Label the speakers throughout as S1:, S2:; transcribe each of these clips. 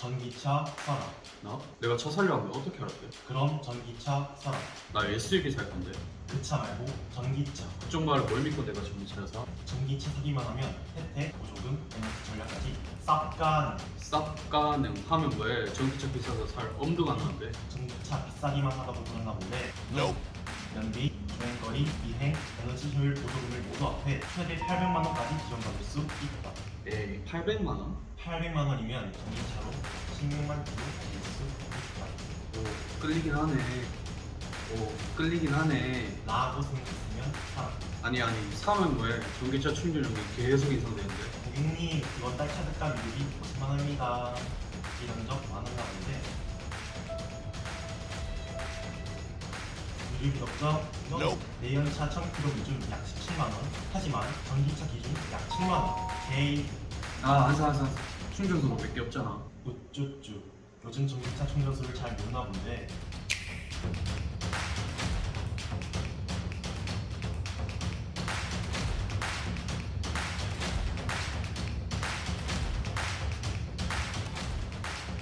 S1: 전기차 사라.
S2: 나? 내가 차 살려면 어떻게 알았대?
S1: 그럼 전기차 사라.
S2: 나 SUV 살 건데
S1: 그 차 말고 전기차.
S2: 그쪽 말을 뭘 믿고 내가 전기차를 사?
S1: 전기차 사기만 하면 혜택, 보조금, 에너지 전략까지 싹 가는
S2: 쌉가능 하면 왜 전기차 비싸서 살 엄두가 안 나는데?
S1: 전기차 비싸기만 하다고 그러나 본데 연비, 주행거리, 비행, 에너지 효율 보조금을 모두 합해 최대 800만 원까지 지원받을 수 있다.
S2: 에이 800만 원?
S1: 800만 원이면 전기차로 16만 킬로 달릴 수 있다.
S2: 오 끌리긴 하네. 오. 끌리긴 하네.
S1: 라고 생각했으면 사람.
S2: 아니 아니 사면 왜 전기차 충전료가 계속 인상되는데.
S1: 고객님 이번 달 차득가 비율이 50만 원입니다. 이런 적 많은가 본데. 유류 비덕점? 이건 내연차 1000km 기준 약 17만 원. 하지만 전기차 기준 약 7만 원. 개인
S2: 아 안사 안사 충전소가 몇개 없잖아.
S1: 우쭈쭈 요즘 전기차 충전소를 잘 모르나 본데.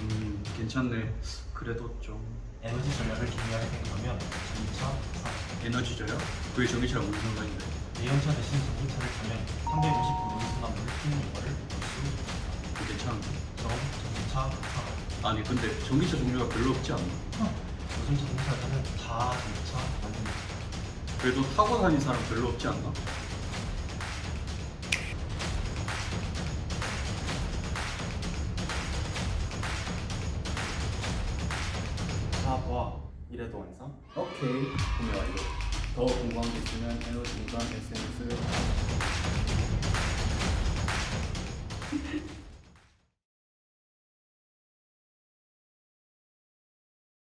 S2: 음 괜찮네. 그래도 좀.
S1: 에너지 전략을 중요하게 생각하면 전기차 사
S2: 에너지 절약? 그게 전기차랑 무슨 상관인데?
S1: 내연차 대신 전기차를 타면 350km 순환물을 피는 거를
S2: 아니 근데 전기차 종류가 별로 없지 않나?
S1: 요즘 자동차를 타면 다 전기차 만듭니다.
S2: 그래도 타고 다니는 사람 별로 없지 않나?
S1: 자, 봐. 이래도 완성?
S3: 오케이 구매 완료 더 궁금한 게 있으면 에너지 공간 SNS